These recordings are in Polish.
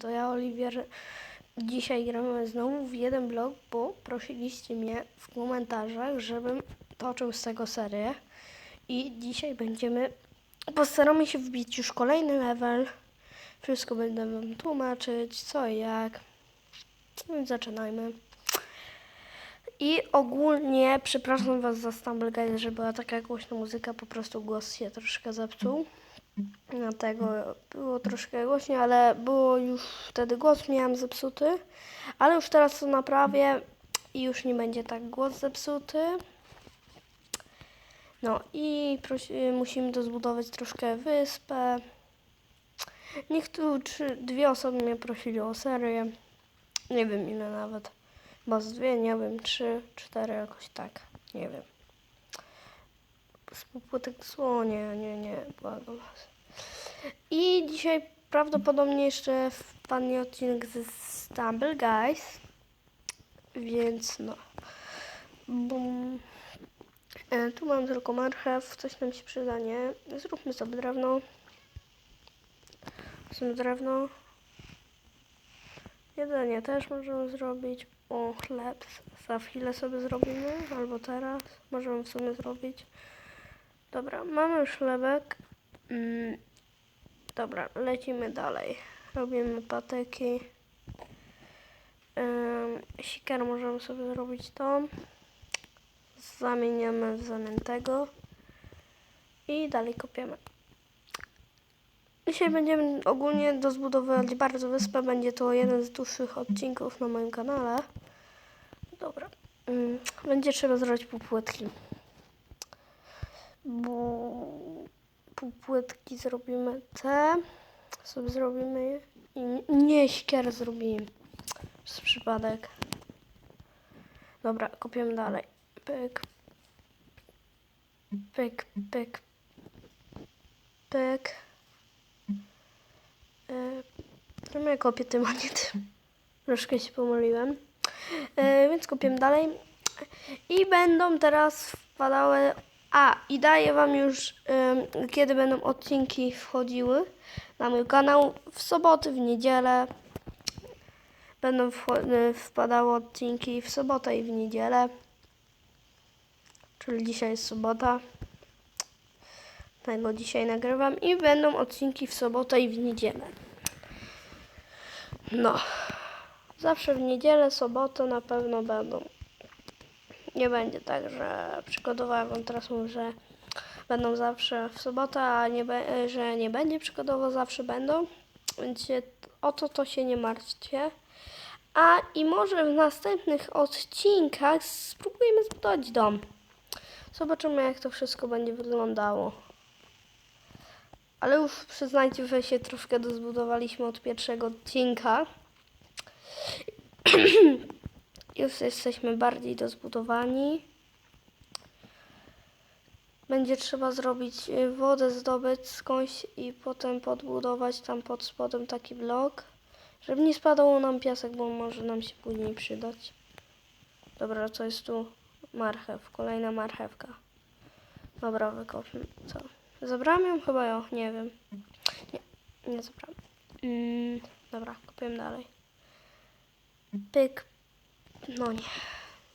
To ja, Oliwier, dzisiaj gramy znowu w jeden blok, bo prosiliście mnie w komentarzach, żebym toczył z tego serię. I dzisiaj będziemy, postaramy się wbić już kolejny level. Wszystko będę wam tłumaczyć, co i jak. Więc zaczynajmy. I ogólnie przepraszam was za Stumble Guys, że była taka głośna muzyka, po prostu głos się troszkę zepsuł. Dlatego było troszkę głośniej, ale było już wtedy głos miałem zepsuty, ale już teraz to naprawię i już nie będzie tak głos zepsuty. No i musimy to zbudować troszkę wyspę. Niech tu trzy, dwie osoby mnie prosili o serię. Nie wiem ile nawet. Bo z dwie, nie wiem, trzy, cztery, jakoś tak. Nie wiem. Z półpłytek słonie, nie, nie, błagam was. I dzisiaj prawdopodobnie jeszcze wpadnie odcinek ze Stumble Guys. Więc no. Bum. E, tu mam tylko marchew, coś nam się przyda, nie? Zróbmy sobie drewno. Są drewno. Jedzenie też możemy zrobić. O, chleb za chwilę sobie zrobimy, albo teraz. Możemy w sumie zrobić. Dobra, mamy już chlebek. Mm, dobra, lecimy dalej. Robimy patyki. Ym, siekierę możemy sobie zrobić to. Zamieniamy w zamian tego. I dalej kopiemy. Dzisiaj będziemy ogólnie dozbudowywać bardzo wyspę. Będzie to jeden z dłuższych odcinków na moim kanale. Dobra. Ym, Będzie trzeba zrobić półpłytki. Bo półpłytki zrobimy te. Sobie zrobimy je. I nie, siekierę zrobiłem. Przez przypadek. Dobra, kopiemy dalej. Pyk. Pyk, pyk. Pyk. E, ja kopię nie tym? Troszkę się pomyliłem. E, więc kopiemy dalej. I będą teraz wpadały. A, i daję Wam już, kiedy będą odcinki wchodziły na mój kanał. W soboty, w niedzielę. Będą y, wpadały odcinki w sobotę i w niedzielę. Czyli dzisiaj jest sobota. Tego dzisiaj nagrywam. I będą odcinki w sobotę i w niedzielę. No. Zawsze w niedzielę, sobotę na pewno będą. Nie będzie tak, że przykładowo wam teraz mówię, że będą zawsze w sobotę, a nie że nie będzie przykładowo zawsze będą. Więc się, o to to się nie martwcie. A i może w następnych odcinkach spróbujemy zbudować dom. Zobaczymy jak to wszystko będzie wyglądało. Ale już przyznajcie, że się troszkę dozbudowaliśmy od pierwszego odcinka. Już jesteśmy bardziej dozbudowani. Będzie trzeba zrobić y, wodę, zdobyć skądś i potem podbudować tam pod spodem taki blok, żeby nie spadał nam piasek, bo może nam się później przydać. Dobra, co jest tu? Marchew, kolejna marchewka. Dobra, wykopmy. Co? Zabrałem ją? Chyba ją, nie wiem. Nie, nie zabrałem. Mm, dobra, kopiemy dalej. Pyk. No nie.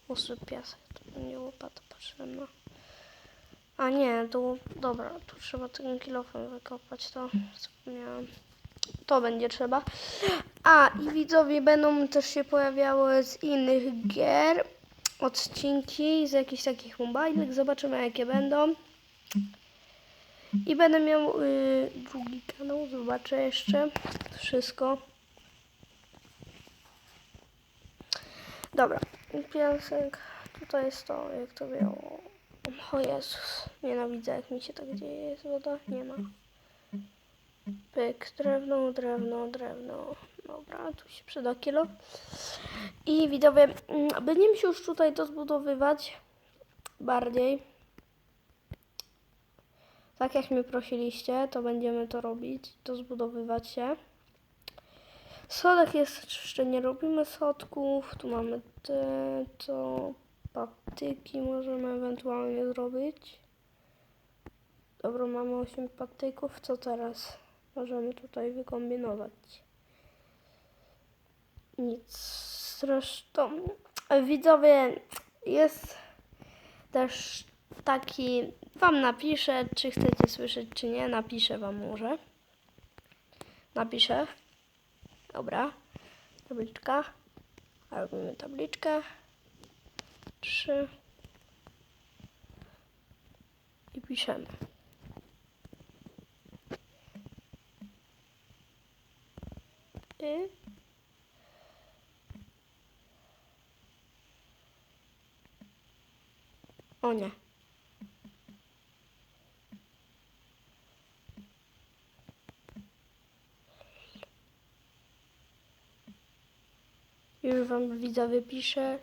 Usyp piasek. To będzie łopata potrzebna. A nie, tu, dobra, tu trzeba tym kilofem wykopać, to zapomniałam. To będzie trzeba. A, i widzowie będą też się pojawiały z innych gier odcinki, z jakichś takich mobilek. Zobaczymy, jakie będą. I będę miał y, drugi kanał, zobaczę jeszcze wszystko. Dobra, piasek, tutaj jest to, jak to miało. O Jezus, nienawidzę jak mi się tak dzieje, jest woda, nie ma. Pyk, drewno, drewno, drewno. Dobra, tu się przyda kilo. I widzowie, mm, będziemy się już tutaj dozbudowywać bardziej. Tak jak mnie prosiliście, to będziemy to robić, dozbudowywać się. Schodek jest, jeszcze nie robimy schodków. Tu mamy te, to patyki możemy ewentualnie zrobić. Dobra, mamy 8 patyków. Co teraz możemy tutaj wykombinować? nic. Zresztą widzowie jest też taki, wam napiszę, czy chcecie słyszeć, czy nie. Napiszę wam może. Napiszę. Dobra. Tabliczka. Robimy tabliczkę. Trzy. I piszemy. Y. O nie. Już wam widzowie piszę.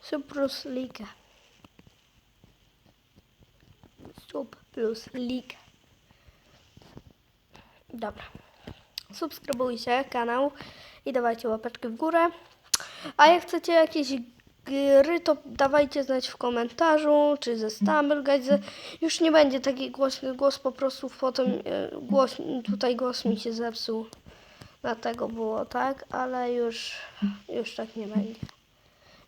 Sub plus liga. Sub plus liga. Dobra. Subskrybujcie kanał i dawajcie łapeczkę w górę. A jak chcecie jakieś gry, to dawajcie znać w komentarzu, czy ze Stumble. Już nie będzie taki głośny głos, po prostu potem e, głos, tutaj głos mi się zepsuł. Dlatego było tak, ale już, już tak nie będzie.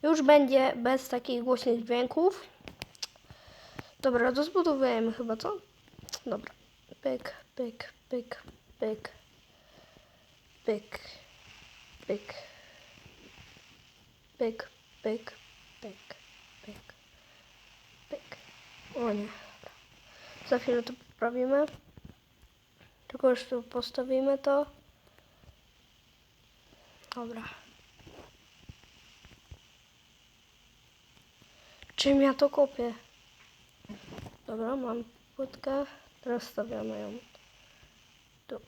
Już będzie bez takich głośnych dźwięków. Dobra, to zbudowujemy chyba, co? Dobra. Pyk, pyk, pyk, pyk. Pyk, pyk. Pyk, pyk, pyk, pyk, pyk. O nie. Za chwilę to poprawimy. Tylko już tu postawimy to. Dobra. Czym ja to kopię? Dobra, mam płytkę. Teraz stawiamy ją tu.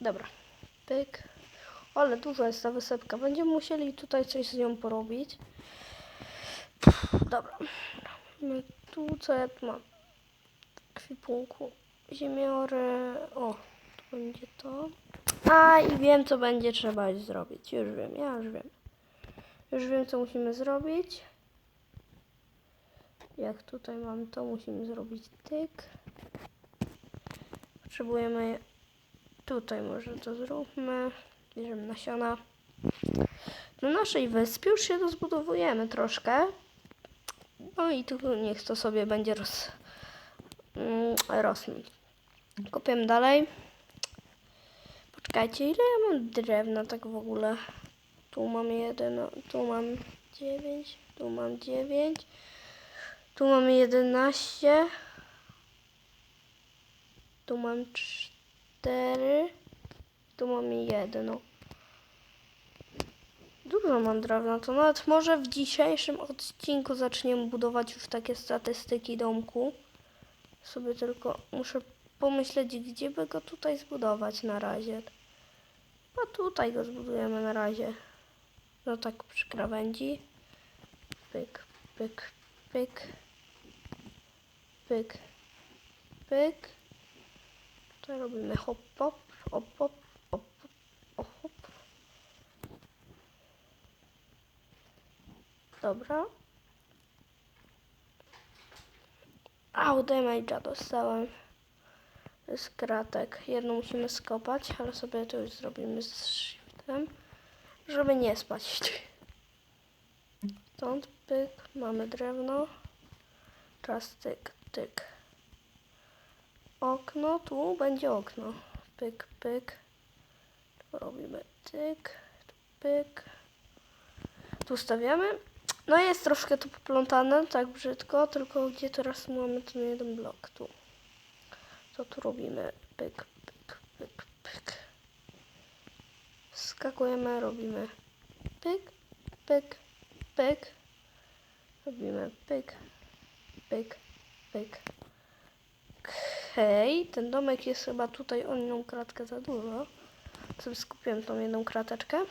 Dobra. Pyk. Ale duża jest ta wysepka. Będziemy musieli tutaj coś z nią porobić. Dobra. Mamy tu, co ja tu mam? Kwipunku. Ziemiory. O, to będzie to. A, i wiem, co będzie trzeba zrobić. Już wiem, ja już wiem. Już wiem, co musimy zrobić. Jak tutaj mam to, musimy zrobić tyk. Potrzebujemy tutaj może to zróbmy. Bierzemy nasiona. Na naszej wyspie już się rozbudowujemy troszkę. No i tu niech to sobie będzie roz, mm, rosnąć. Kopiemy dalej. Poczekajcie, ile ja mam drewna tak w ogóle? Tu mam jeden, tu mam dziewięć, tu mam dziewięć. Tu mamy 11. Tu mam 4. Tu mamy 1. Dużo mam drewna, to nawet może w dzisiejszym odcinku zaczniemy budować już takie statystyki domku. Sobie tylko muszę pomyśleć, gdzie by go tutaj zbudować na razie. A tutaj go zbudujemy na razie. No tak przy krawędzi. Pyk, pyk, pyk pyk, pyk. Tutaj robimy hop, hop, hop, hop, hop. Dobra. Au, damage'a dostałem z kratek. Jedną musimy skopać, ale sobie to już zrobimy z shiftem, żeby nie spać. Stąd pyk, mamy drewno. Czas tyk, tyk. Okno, tu będzie okno. Pyk, pyk. Tu robimy tyk, pyk. Tu stawiamy. No jest troszkę to poplątane, tak brzydko, tylko gdzie teraz mamy ten jeden blok? Tu. Co tu robimy? Pyk, pyk, pyk, pyk. Skakujemy, robimy pyk, pyk, pyk. Robimy pyk, pyk, pyk. Okej, ten domek jest chyba tutaj o jedną kratkę za dużo. Sobie skupiłem tą jedną krateczkę.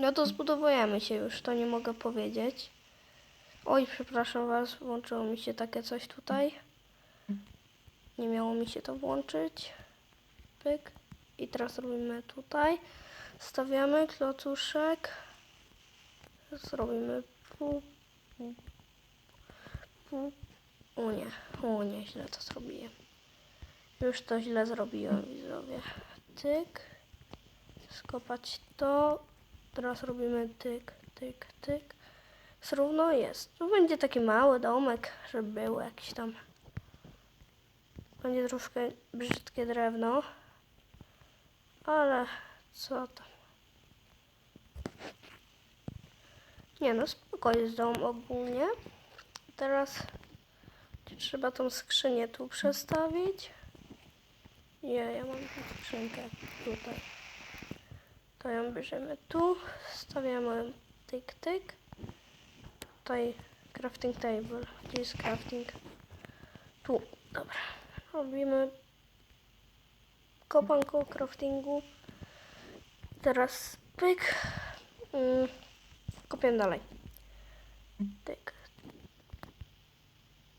No to zbudowujemy się już, to nie mogę powiedzieć. Oj, przepraszam Was, włączyło mi się takie coś tutaj. Nie miało mi się to włączyć. Pyk. I teraz robimy tutaj. Stawiamy klocuszek. Zrobimy pół, pół. O nie, o nie, źle to zrobiłem. Już to źle zrobiłem, widzowie. Tyk. Skopać to. Teraz robimy tyk, tyk, tyk. Równo jest. Tu będzie taki mały domek, żeby był jakiś tam. Będzie troszkę brzydkie drewno. Ale co tam? Nie no, spoko jest dom ogólnie. Teraz trzeba tą skrzynię tu przestawić. Nie, ja mam tu skrzynkę tutaj. To ją bierzemy tu, stawiamy tyk, tyk. Tutaj crafting table. Gdzie jest crafting? Tu, dobra. Robimy kopanko craftingu. Teraz pyk. Mm, kopię dalej. Tyk.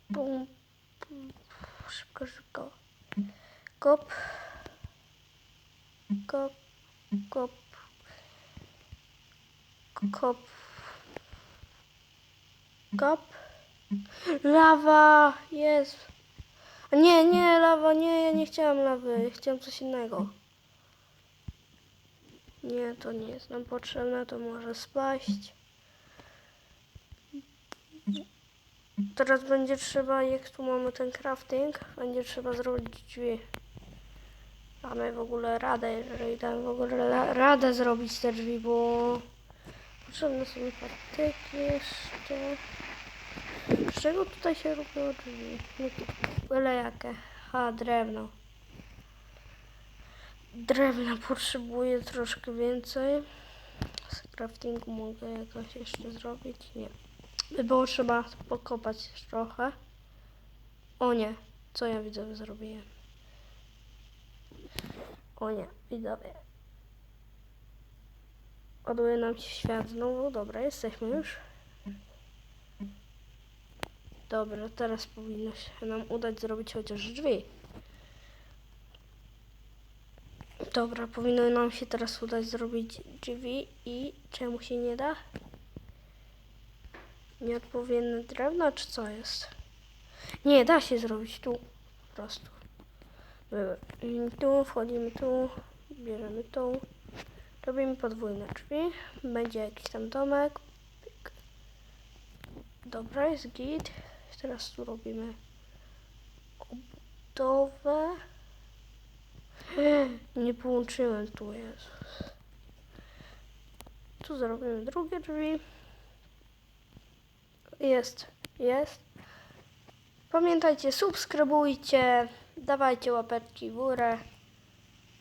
Bum, bum. Szybko, szybko. Kop. Kop. Kop. Kop. Kop. Lawa! Jest! Nie, nie, lawa, nie, ja nie chciałam lawy. Chciałam coś innego. Nie, to nie jest nam potrzebne, to może spaść. Teraz będzie trzeba, jak tu mamy ten crafting, będzie trzeba zrobić drzwi. Mamy w ogóle radę, jeżeli damy w ogóle radę zrobić te drzwi, bo potrzebne są patyki jeszcze. Z czego tutaj się robiło drzwi? No byle jakie. Ha, drewno. Drewna potrzebuję troszkę więcej. Z craftingu mogę jakoś jeszcze zrobić? Nie. By było trzeba pokopać trochę. O nie, co ja widzowie zrobiłem? O nie, widzowie. Ładuje nam się świat znowu. Dobra, jesteśmy już. Dobra, teraz powinno się nam udać zrobić chociaż drzwi. Dobra, powinno nam się teraz udać zrobić drzwi i czemu się nie da? Nieodpowiednie drewno, czy co jest? Nie, da się zrobić tu. Po prostu. Tu, wchodzimy tu, bierzemy tu. Robimy podwójne drzwi. Będzie jakiś tam domek. Dobra, jest git. Teraz tu robimy obudowę. Nie połączyłem tu, Jezus. Tu zrobimy drugie drzwi. Jest, jest. Pamiętajcie, subskrybujcie, dawajcie łapeczki w górę.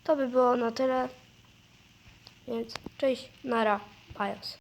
To by było na tyle. Więc cześć, nara, pajos.